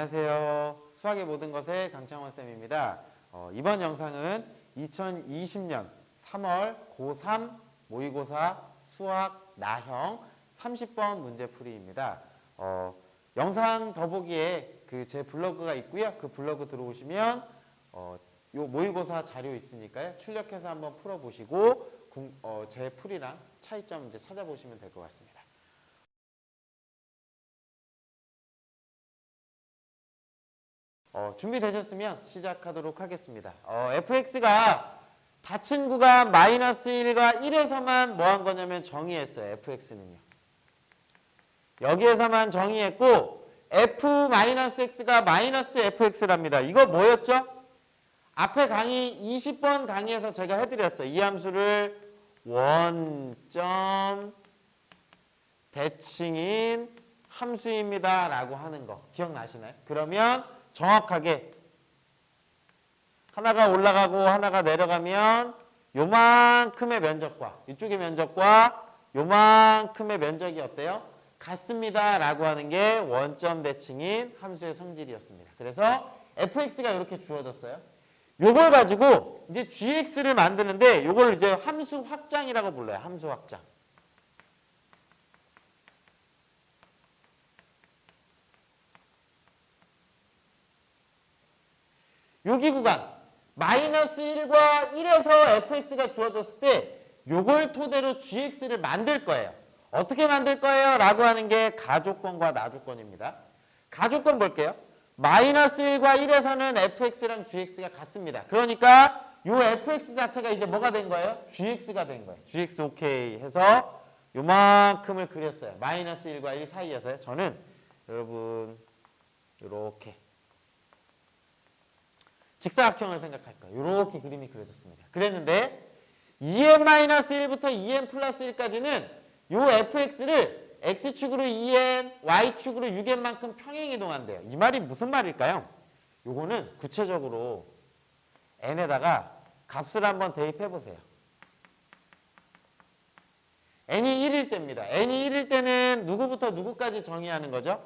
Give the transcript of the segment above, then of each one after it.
안녕하세요. 수학의 모든 것의 강창원 쌤입니다. 어, 이번 영상은 2020년 3월 고3 모의고사 수학 나형 30번 문제풀이입니다. 어, 영상 더보기에 그 제 블로그가 있고요. 그 블로그 들어오시면 어, 요 모의고사 자료 있으니까요. 출력해서 한번 풀어보시고 궁- 어, 제 풀이랑 차이점 이제 찾아보시면 될 것 같습니다. 어, 준비되셨으면 시작하도록 하겠습니다. 어, fx가 닫힌 구간 마이너스 1과 1에서만 뭐 한 거냐면 정의했어요. fx는요. 여기에서만 정의했고 f-x가 마이너스 fx랍니다. 이거 뭐였죠? 앞에 강의 20번 강의에서 제가 해드렸어요. 이 함수를 원점 대칭인 함수입니다. 라고 하는 거 기억나시나요? 그러면 정확하게 하나가 올라가고 하나가 내려가면 요만큼의 면적과 이쪽의 면적과 요만큼의 면적이 어때요? 같습니다. 라고 하는 게 원점 대칭인 함수의 성질이었습니다. 그래서 fx가 이렇게 주어졌어요. 요걸 가지고 이제 gx를 만드는데 요걸 이제 함수 확장이라고 불러요. 함수 확장. 여기 구간 마이너스 1과 1에서 fx가 주어졌을 때 요걸 토대로 gx를 만들 거예요. 어떻게 만들 거예요? 라고 하는 게 가조건과 나조건입니다. 가조건 볼게요. 마이너스 1과 1에서는 fx랑 gx가 같습니다. 그러니까 요 fx 자체가 이제 뭐가 된 거예요? gx가 된 거예요. gx 오케이 해서 요만큼을 그렸어요. 마이너스 1과 1 사이에서요. 저는 여러분 요렇게 직사각형을 생각할 거예요. 이렇게 그림이 그려졌습니다. 그랬는데 2n-1부터 2n 플러스 1까지는 이 fx를 x축으로 2n, y축으로 6n만큼 평행 이동한대요. 이 말이 무슨 말일까요? 요거는 구체적으로 n에다가 값을 한번 대입해 보세요. n이 1일 때입니다. n이 1일 때는 누구부터 누구까지 정의하는 거죠?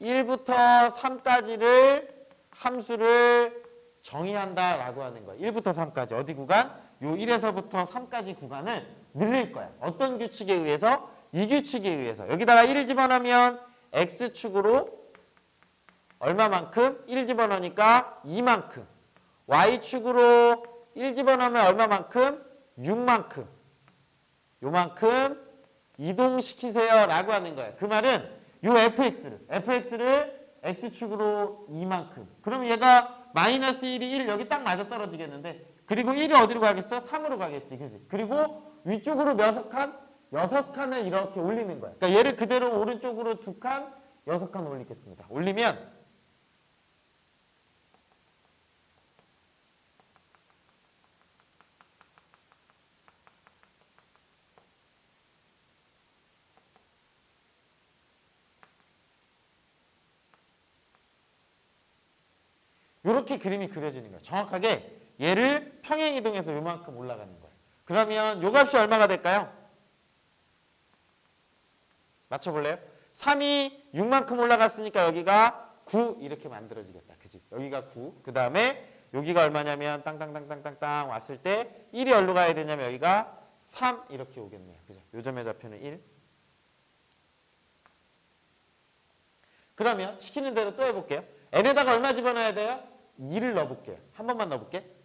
1부터 3까지를 함수를 정의한다라고 하는 거예요. 1부터 3까지 어디 구간? 요 1에서부터 3까지 구간을 늘릴 거야. 어떤 규칙에 의해서? 이 규칙에 의해서. 여기다가 1 집어넣으면 x축으로 얼마만큼? 1 집어넣으니까 2만큼. y축으로 1 집어넣으면 얼마만큼? 6만큼. 요만큼 이동시키세요 라고 하는 거예요. 그 말은 요 fx를 fx를 x축으로 이만큼. 그럼 얘가 마이너스 1이 1 여기 딱 맞아 떨어지겠는데 그리고 1이 어디로 가겠어? 3으로 가겠지. 그지? 그리고 위쪽으로 몇 칸? 여섯 칸을 이렇게 올리는 거야. 그러니까 얘를 그대로 오른쪽으로 두 칸, 여섯 칸 올리겠습니다. 올리면 이렇게 그림이 그려지는 거예요. 정확하게 얘를 평행 이동해서 요만큼 올라가는 거예요. 그러면 요 값이 얼마가 될까요? 맞춰볼래요? 3이 6만큼 올라갔으니까 여기가 9 이렇게 만들어지겠다. 그지? 여기가 9. 그 다음에 여기가 얼마냐면 땅땅땅땅땅땅 왔을 때 1이 어디로 가야 되냐면 여기가 3 이렇게 오겠네요. 그죠? 요점의 좌표는 1. 그러면 시키는 대로 또 해볼게요. n에다가 얼마 집어넣어야 돼요? 2를 넣어볼게요. 한 번만 넣어볼게.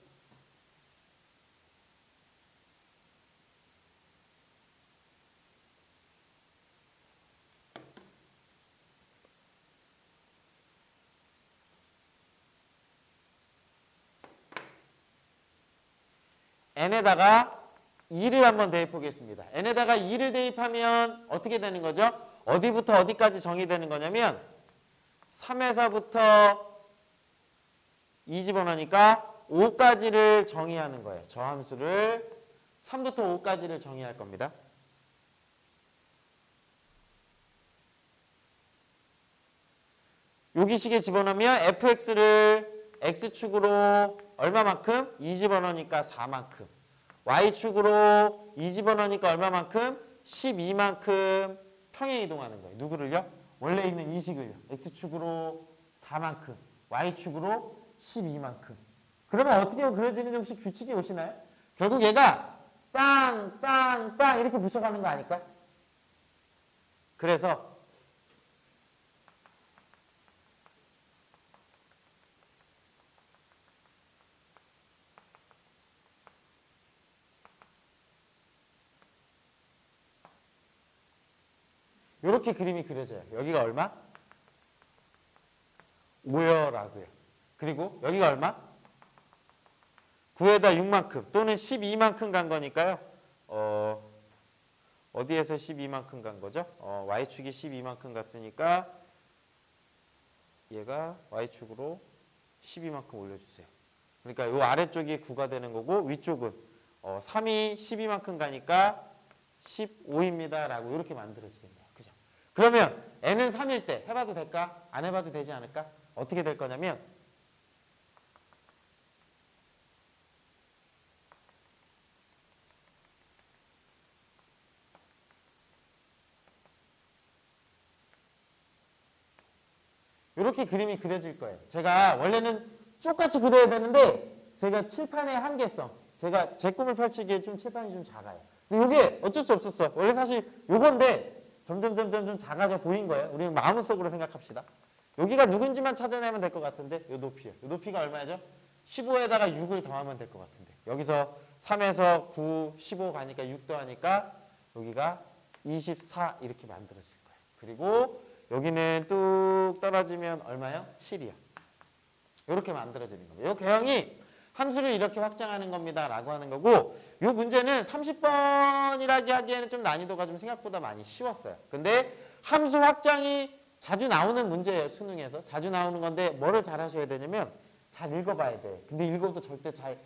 n에다가 2를 한번 대입해 보겠습니다. n에다가 2를 대입하면 어떻게 되는 거죠? 어디부터 어디까지 정의되는 거냐면 3에서부터 2 집어넣으니까 5까지를 정의하는 거예요. 저 함수를 3부터 5까지를 정의할 겁니다. 여기 식에 집어넣으면 fx를 x축으로 얼마만큼? 2 집어넣으니까 4만큼. y축으로 2 집어넣으니까 얼마만큼? 12만큼 평행 이동하는 거예요. 누구를요? 원래 있는 이 식을요. x축으로 4만큼, y축으로 12만큼. 그러면 어떻게 그려지는지 혹시 규칙이 오시나요? 결국 얘가 땅, 땅, 땅 이렇게 붙여가는 거 아닐까? 그래서 이렇게 그림이 그려져요. 여기가 얼마? 5여라고요. 그리고 여기가 얼마? 9에다 6만큼 또는 12만큼 간 거니까요. 어, 어디에서 12만큼 간 거죠? 어, y축이 12만큼 갔으니까 얘가 y축으로 12만큼 올려주세요. 그러니까 이 아래쪽이 9가 되는 거고 위쪽은 어, 3이 12만큼 가니까 15입니다. 라고 이렇게 만들어지겠네요. 그죠? 그러면 n은 3일 때 해봐도 될까? 안 해봐도 되지 않을까? 어떻게 될 거냐면 이렇게 그림이 그려질 거예요. 제가 원래는 똑같이 그려야 되는데 제가 칠판의 한계성, 제가 제 꿈을 펼치기에 좀 칠판이 좀 작아요. 근데 이게 어쩔 수 없었어. 원래 사실 요건데 점점 점점 좀 작아져 보인 거예요. 우리는 마음속으로 생각합시다. 여기가 누군지만 찾아내면 될 것 같은데 요 높이요. 요 높이가 얼마죠? 15에다가 6을 더하면 될 것 같은데 여기서 3에서 9, 15 가니까 6 더하니까 여기가 24 이렇게 만들어질 거예요. 그리고 여기는 뚝 떨어지면 얼마요? 7이요. 이렇게 만들어지는 겁니다. 이 개형이 함수를 이렇게 확장하는 겁니다. 라고 하는 거고 이 문제는 30번이라기 하기에는 좀 난이도가 좀 생각보다 많이 쉬웠어요. 근데 함수 확장이 자주 나오는 문제예요. 수능에서. 자주 나오는 건데 뭐를 잘 하셔야 되냐면 잘 읽어봐야 돼. 근데 읽어도 절대 잘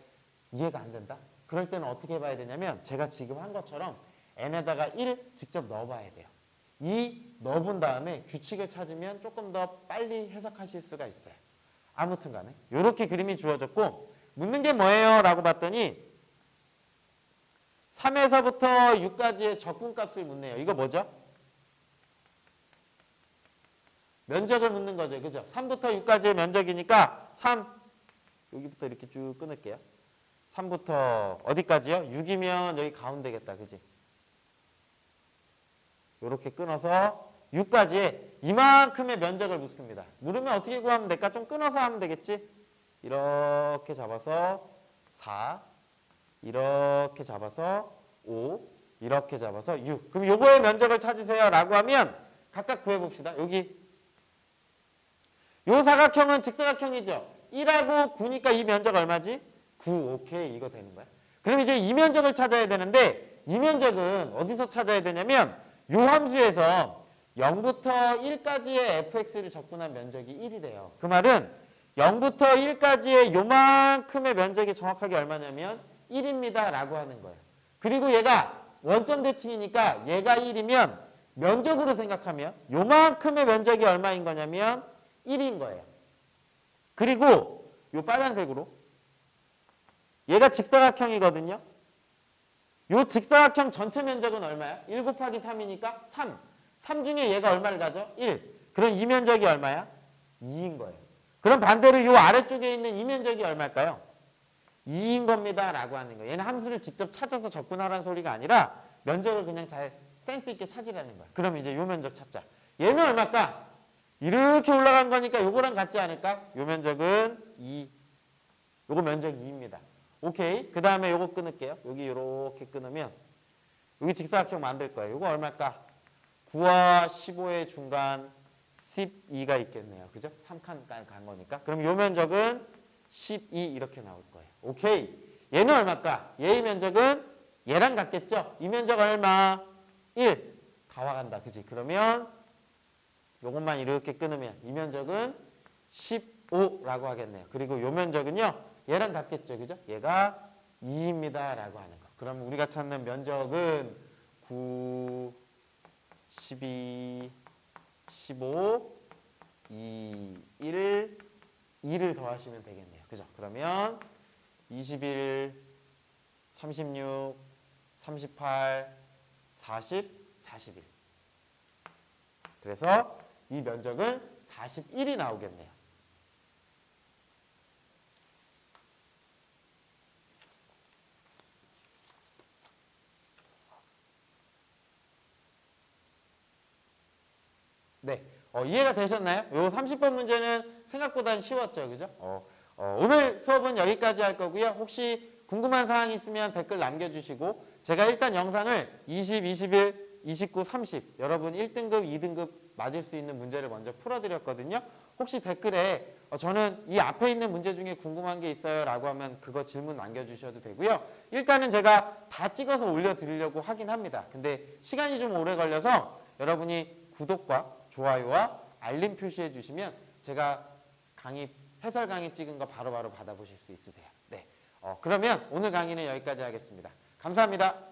이해가 안 된다? 그럴 때는 어떻게 해봐야 되냐면 제가 지금 한 것처럼 n에다가 1 직접 넣어봐야 돼요. 이 넣어본 다음에 규칙을 찾으면 조금 더 빨리 해석하실 수가 있어요. 아무튼 간에 이렇게 그림이 주어졌고 묻는 게 뭐예요? 라고 봤더니 3에서부터 6까지의 적분값을 묻네요. 이거 뭐죠? 면적을 묻는 거죠. 그죠? 3부터 6까지의 면적이니까 3 여기부터 이렇게 쭉 끊을게요. 3부터 어디까지요? 6이면 여기 가운데겠다. 그지? 이렇게 끊어서 6까지 이만큼의 면적을 묻습니다. 물으면 어떻게 구하면 될까? 좀 끊어서 하면 되겠지? 이렇게 잡아서 4, 이렇게 잡아서 5, 이렇게 잡아서 6. 그럼 요거의 면적을 찾으세요. 라고 하면 각각 구해봅시다. 여기 요 사각형은 직사각형이죠. 1하고 9니까 이 면적 얼마지? 9. 오케이. 이거 되는 거야. 그럼 이제 이 면적을 찾아야 되는데 이 면적은 어디서 찾아야 되냐면 요 함수에서 0부터 1까지의 fx를 적분한 면적이 1이래요. 그 말은 0부터 1까지의 요만큼의 면적이 정확하게 얼마냐면 1입니다. 라고 하는 거예요. 그리고 얘가 원점 대칭이니까 얘가 1이면 면적으로 생각하면 요만큼의 면적이 얼마인 거냐면 1인 거예요. 그리고 요 빨간색으로 얘가 직사각형이거든요. 요 직사각형 전체 면적은 얼마야? 1 곱하기 3이니까 3. 3 중에 얘가 얼마를 가져? 1. 그럼 이 면적이 얼마야? 2인 거예요. 그럼 반대로 요 아래쪽에 있는 이 면적이 얼마일까요? 2인 겁니다. 라고 하는 거예요. 얘는 함수를 직접 찾아서 접근하라는 소리가 아니라 면적을 그냥 잘 센스 있게 찾으라는 거야. 그럼 이제 요 면적 찾자. 얘는 얼마일까? 이렇게 올라간 거니까 요거랑 같지 않을까? 요 면적은 2. 요거 면적 2입니다. 오케이. 그 다음에 요거 끊을게요. 여기 이렇게 끊으면 여기 직사각형 만들 거예요. 요거 얼마일까? 9와 15의 중간 12가 있겠네요. 그죠? 3칸 간 거니까. 그럼 요 면적은 12 이렇게 나올 거예요. 오케이. 얘는 얼마일까? 얘의 면적은 얘랑 같겠죠? 이 면적 얼마? 1. 다 와간다. 그지? 그러면 요것만 이렇게 끊으면 이 면적은 15라고 하겠네요. 그리고 요 면적은요. 얘랑 같겠죠. 그죠? 얘가 2입니다. 라고 하는 거. 그럼 우리가 찾는 면적은 9, 12, 15, 2, 1, 2를 더하시면 되겠네요. 그죠? 그러면 21, 36, 38, 40, 41. 그래서 이 면적은 41이 나오겠네요. 네. 어, 이해가 되셨나요? 요 30번 문제는 생각보다 쉬웠죠. 그죠? 어, 어, 오늘 수업은 여기까지 할 거고요. 혹시 궁금한 사항 있으면 댓글 남겨주시고 제가 일단 영상을 20, 21, 29, 30 여러분 1등급, 2등급 맞을 수 있는 문제를 먼저 풀어드렸거든요. 혹시 댓글에 어, 저는 이 앞에 있는 문제 중에 궁금한 게 있어요 라고 하면 그거 질문 남겨주셔도 되고요. 일단은 제가 다 찍어서 올려드리려고 하긴 합니다. 근데 시간이 좀 오래 걸려서 여러분이 구독과 좋아요와 알림 표시해 주시면 제가 강의 해설 강의 찍은 거 바로 바로 받아보실 수 있으세요. 네. 어, 그러면 오늘 강의는 여기까지 하겠습니다. 감사합니다.